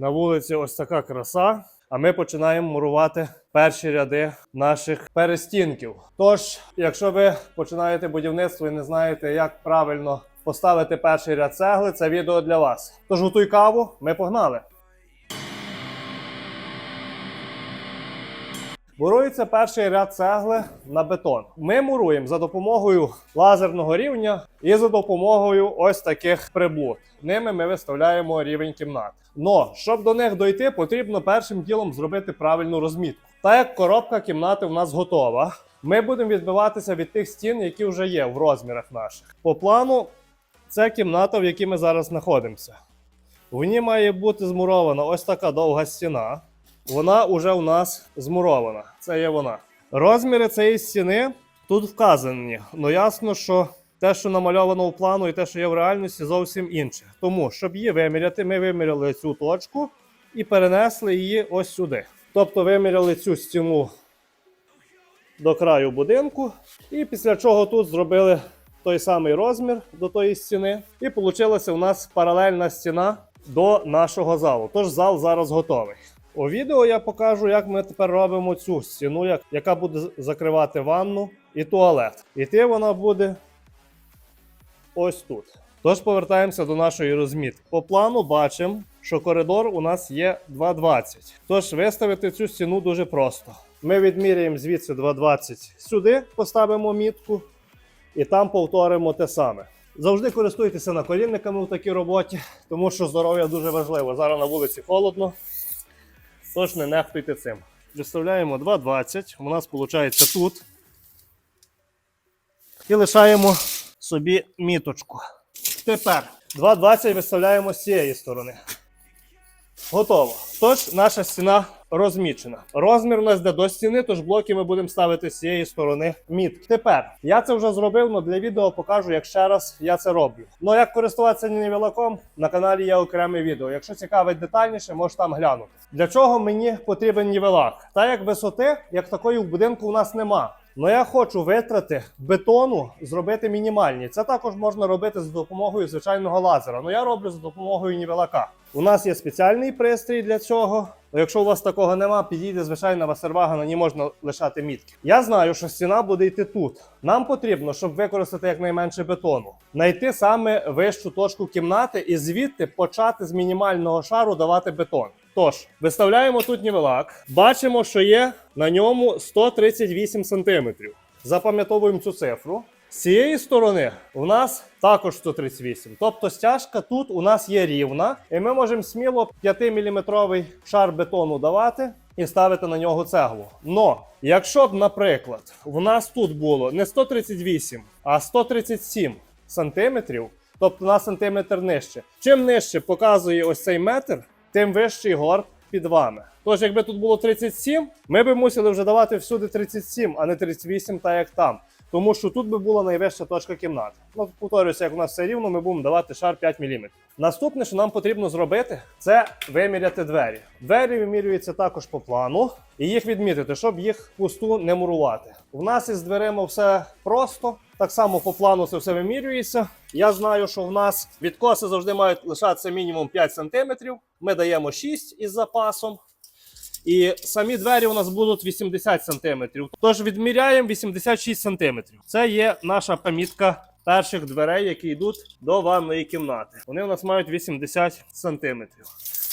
На вулиці ось така краса. А ми починаємо мурувати перші ряди наших перестінків. Тож, якщо ви починаєте будівництво і не знаєте, як правильно поставити перший ряд цегли, це відео для вас. Тож готуй каву, ми погнали. Мурується перший ряд цегли на бетон. Ми муруємо за допомогою лазерного рівня і за допомогою ось таких приблуд. Ними ми виставляємо рівень кімнат. Но щоб до них дойти, потрібно першим ділом зробити правильну розмітку. Так як коробка кімнати в нас готова, ми будемо відбиватися від тих стін, які вже є в розмірах наших. По плану, це кімната, в якій ми зараз знаходимося. В ній має бути змурована ось така довга стіна. Вона вже у нас змурована. Це є вона. Розміри цієї стіни тут вказані. Ну ясно, що те, що намальовано у плану, і те, що є в реальності, зовсім інше. Тому, щоб її виміряти, ми виміряли цю точку і перенесли її ось сюди. Тобто виміряли цю стіну до краю будинку, і після чого тут зробили той самий розмір до тої стіни. І вийшла у нас паралельна стіна до нашого залу. Тож зал зараз готовий. У відео я покажу, як ми тепер робимо цю стіну, яка буде закривати ванну і туалет. Іти вона буде ось тут. Тож повертаємося до нашої розмітки. По плану бачимо, що коридор у нас є 2,20. Тож виставити цю стіну дуже просто. Ми відміряємо звідси 2,20 сюди, поставимо мітку, і там повторимо те саме. Завжди користуйтеся наколінниками в такій роботі, тому що здоров'я дуже важливо. Зараз на вулиці холодно, тож не нехтуйте цим. Виставляємо 2,20, у нас виходить тут. І лишаємо собі міточку. Тепер 2,20 виставляємо з цієї сторони. Готово. Тож наша стіна розмічена. Розмір у нас йде до стіни, тож блоки ми будемо ставити з цієї сторони мітки. Тепер я це вже зробив, але для відео покажу, як ще раз я це роблю. Ну як користуватися нівелаком, на каналі є окреме відео. Якщо цікавить детальніше, можеш там глянути. Для чого мені потрібен нівелак? Та як висоти, як такої в будинку у нас нема. Ну я хочу витрати бетону зробити мінімальні. Це також можна робити за допомогою звичайного лазера. Ну я роблю за допомогою нівелака. У нас є спеціальний пристрій для цього. Ну, Якщо у вас такого нема, підійде звичайна васервага, на ній можна лишати мітки. Я знаю, що стіна буде йти тут. Нам потрібно, щоб використати якнайменше бетону, знайти саме вищу точку кімнати і звідти почати з мінімального шару давати бетон. Тож, виставляємо тут нівелак, бачимо, що є на ньому 138 см. Запам'ятовуємо цю цифру. З цієї сторони у нас також 138. Тобто стяжка тут у нас є рівна, і ми можемо сміло 5-мм шар бетону давати і ставити на нього цеглу. Но якщо б, наприклад, в нас тут було не 138, а 137 сантиметрів, тобто на сантиметр нижче. Чим нижче показує ось цей метр, тим вищий горб під вами. Тож, якби тут було 37, ми б мусили вже давати всюди 37, а не 38, так як там. Тому що тут би була найвища точка кімнати. Ну, повторюся, як у нас все рівно, ми будемо давати шар 5 мм. Наступне, що нам потрібно зробити, це виміряти двері. Двері вимірюються також по плану, і їх відмітити, щоб їх пусту не мурувати. У нас із дверима все просто. Так само по плану це все вимірюється. Я знаю, що в нас відкоси завжди мають лишатися мінімум 5 см. Ми даємо 6 із запасом. І самі двері у нас будуть 80 см. Тож відміряємо 86 см. Це є наша помітка перших дверей, які йдуть до ванної кімнати. Вони у нас мають 80 см.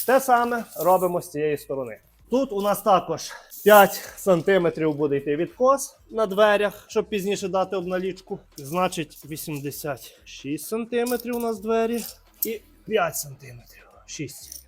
Те саме робимо з цієї сторони. Тут у нас також 5 см буде йти відкос на дверях, щоб пізніше дати обналічку. Значить, 86 см у нас двері і 5 см. 6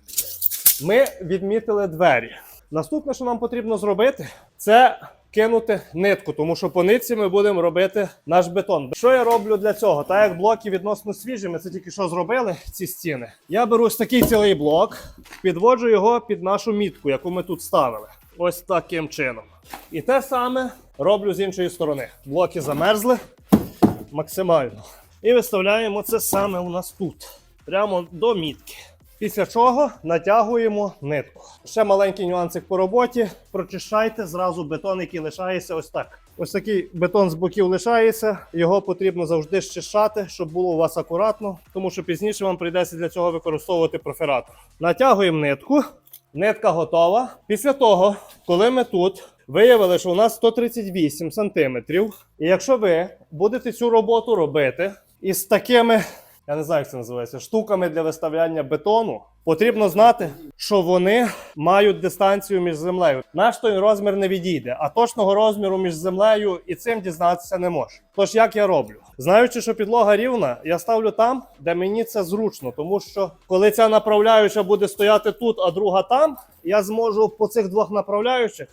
Ми відмітили двері. Наступне, що нам потрібно зробити, це кинути нитку, тому що по нитці ми будемо робити наш бетон. Що я роблю для цього? Так як блоки відносно свіжі, ми це тільки що зробили, ці стіни. Я беру ось такий цілий блок, підводжу його під нашу мітку, яку ми тут ставили. Ось таким чином. І те саме роблю з іншої сторони. Блоки замерзли максимально. І виставляємо це саме у нас тут, прямо до мітки. Після чого натягуємо нитку. Ще маленький нюансик по роботі. Прочищайте зразу бетон, який лишається ось так. Ось такий бетон з боків лишається. Його потрібно завжди щищати, щоб було у вас акуратно, тому що пізніше вам прийдеться для цього використовувати профератор. Натягуємо нитку. Нитка готова. Після того, коли ми тут виявили, що у нас 138 сантиметрів, і якщо ви будете цю роботу робити із такими, я не знаю, як це називається, штуками для виставляння бетону, потрібно знати, що вони мають дистанцію між землею. Наш той розмір не відійде, а точного розміру між землею і цим дізнатися не можу. Тож як я роблю? Знаючи, що підлога рівна, я ставлю там, де мені це зручно, тому що коли ця направляюча буде стояти тут, а друга там, я зможу по цих двох направляючих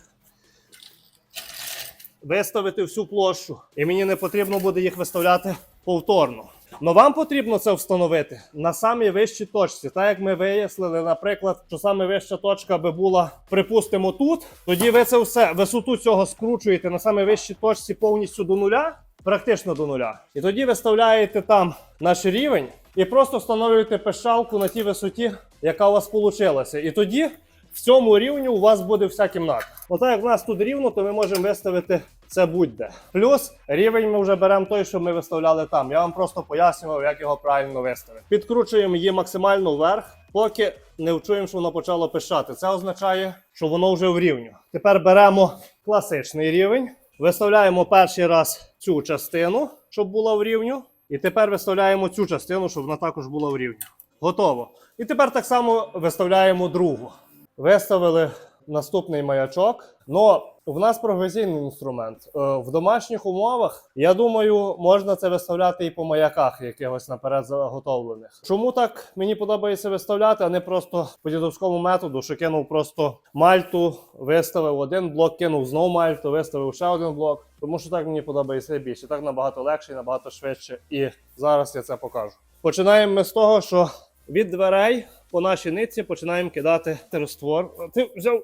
виставити всю площу, і мені не потрібно буде їх виставляти повторно. Но вам потрібно це встановити на самій вищій точці. Так як ми вияснили, наприклад, що саме вища точка би була, припустимо, тут. Тоді ви це все висоту цього скручуєте на самій вищій точці повністю до нуля, практично до нуля. І тоді виставляєте там наш рівень і просто встановлюєте пищалку на тій висоті, яка у вас вийшла. І тоді в цьому рівні у вас буде вся кімната. Ну так як в нас тут рівно, то ми можемо виставити це будь-де. Плюс рівень ми вже беремо той, що ми виставляли там. Я вам просто пояснював, як його правильно виставити. Підкручуємо її максимально вверх, поки не вчуємо, що воно почало пищати. Це означає, що воно вже в рівню. Тепер беремо класичний рівень, виставляємо перший раз цю частину, щоб була в рівню. І тепер виставляємо цю частину, щоб вона також була в рівні. Готово. І тепер так само виставляємо другу. Виставили наступний маячок. Но в нас професійний інструмент. Е, В домашніх умовах, я думаю, можна це виставляти і по маяках якихось наперед заготовлених. Чому так мені подобається виставляти, а не просто по дідовському методу, що кинув просто мальту, виставив один блок, кинув знову мальту, виставив ще один блок. Тому що так мені подобається більше. Так набагато легше і набагато швидше. І зараз я це покажу. Починаємо ми з того, що від дверей по нашій нитці починаємо кидати раствор. Ти взяв.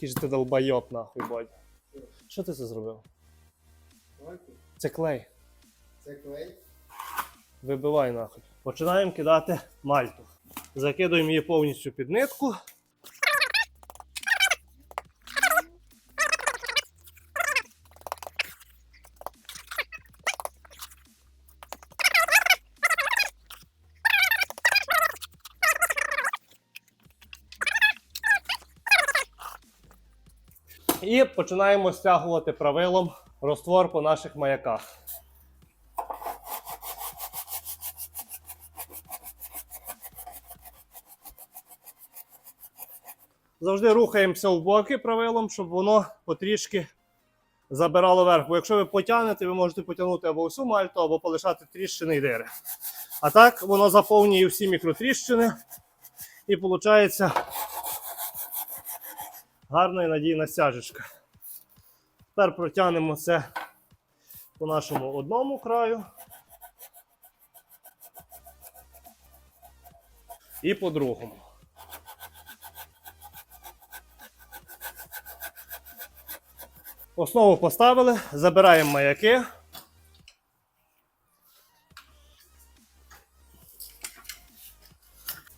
Який же ти долбайоб, нахуй, бать. Що ти це зробив? Це клей. Це клей. Вибивай нахуй. Починаємо кидати мальту. Закидуємо її повністю під нитку. І починаємо стягувати правилом роствор по наших маяках. Завжди рухаємося в боки правилом, щоб воно потрішки забирало верх. Бо якщо ви потягнете, ви можете потягнути або всю мальту, або полишати тріщини і дири. А так воно заповнює всі мікротріщини і виходить гарна і надійна стяжечка. Тепер протягнемо це по нашому одному краю. І по другому. Основу поставили, забираємо маяки.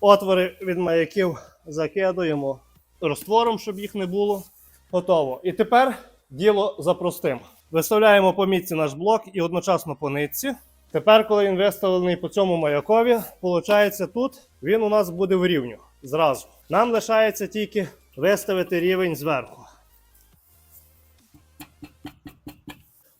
Отвори від маяків закидуємо розтвором, щоб їх не було. Готово. І тепер діло за простим. Виставляємо по мітці наш блок і одночасно по нитці. Тепер, коли він виставлений по цьому маякові, виходить тут він у нас буде в рівню зразу. Нам лишається тільки виставити рівень зверху.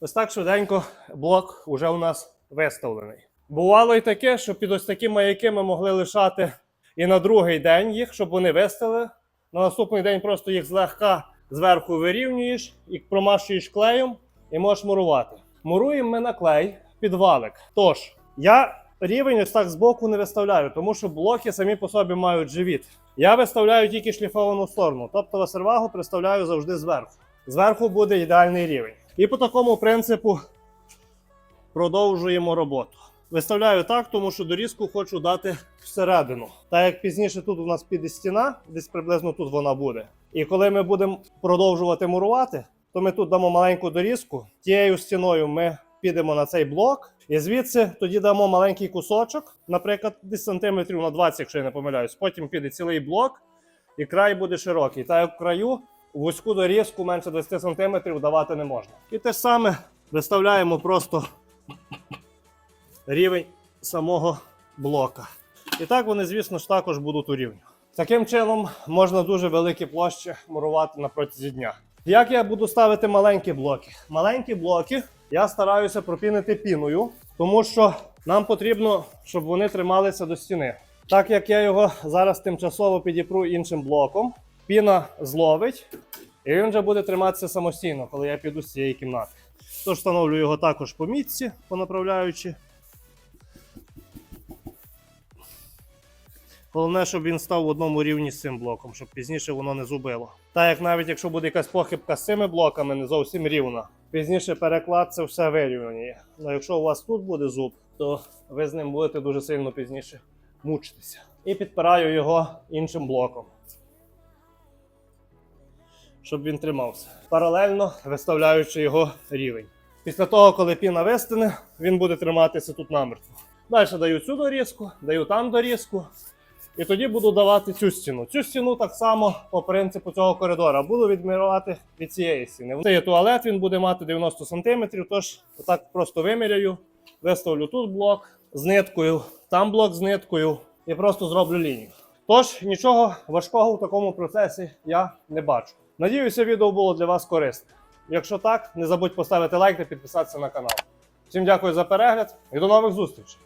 Ось так швиденько блок вже у нас виставлений. Бувало і таке, що під ось такі маяки ми могли лишати і на другий день їх, щоб вони виставили. На наступний день просто їх злегка зверху вирівнюєш і промащуєш клеєм і можеш мурувати. Муруємо ми на клей під валик. Тож, я рівень ось так збоку не виставляю, тому що блоки самі по собі мають живіт. Я виставляю тільки шліфовану сторону, тобто васервагу представляю завжди зверху. Зверху буде ідеальний рівень. І по такому принципу продовжуємо роботу. Виставляю так, тому що дорізку хочу дати всередину. Так як пізніше тут у нас піде стіна, десь приблизно тут вона буде. І коли ми будемо продовжувати мурувати, то ми тут дамо маленьку дорізку. Тією стіною ми підемо на цей блок, І звідси тоді дамо маленький кусочок, наприклад, десь сантиметрів на 20, якщо я не помиляюсь. Потім піде цілий блок, і край буде широкий. Та як в краю вузьку дорізку менше 20 сантиметрів давати не можна. І те ж саме виставляємо просто рівень самого блока. І так вони, звісно ж, також будуть у рівні. Таким чином можна дуже великі площі мурувати на протязі дня. Як я буду ставити маленькі блоки? Маленькі блоки я стараюся пропінити піною, тому що нам потрібно, щоб вони трималися до стіни. Так як я його зараз тимчасово підіпру іншим блоком, піна зловить, і він вже буде триматися самостійно, коли я піду з цієї кімнати. Тож встановлю його також по мітці, по направляючи. Головне, щоб він став в одному рівні з цим блоком, щоб пізніше воно не зубило. Так як навіть якщо буде якась похибка з цими блоками, не зовсім рівна. Пізніше переклад це все вирівнює. Ну якщо у вас тут буде зуб, то ви з ним будете дуже сильно пізніше мучитися. І підпираю його іншим блоком. Щоб він тримався. Паралельно виставляючи його рівень. Після того, коли піна вистине, він буде триматися тут намертво. Далі даю цю дорізку, даю там дорізку. І тоді буду давати цю стіну. Цю стіну так само по принципу цього коридора буду відмірювати від цієї стіни. Це є туалет, він буде мати 90 см, тож отак просто виміряю, виставлю тут блок з ниткою, там блок з ниткою і просто зроблю лінію. Тож нічого важкого в такому процесі я не бачу. Надіюся, відео було для вас корисне. Якщо так, не забудь поставити лайк та підписатися на канал. Всім дякую за перегляд і до нових зустрічей!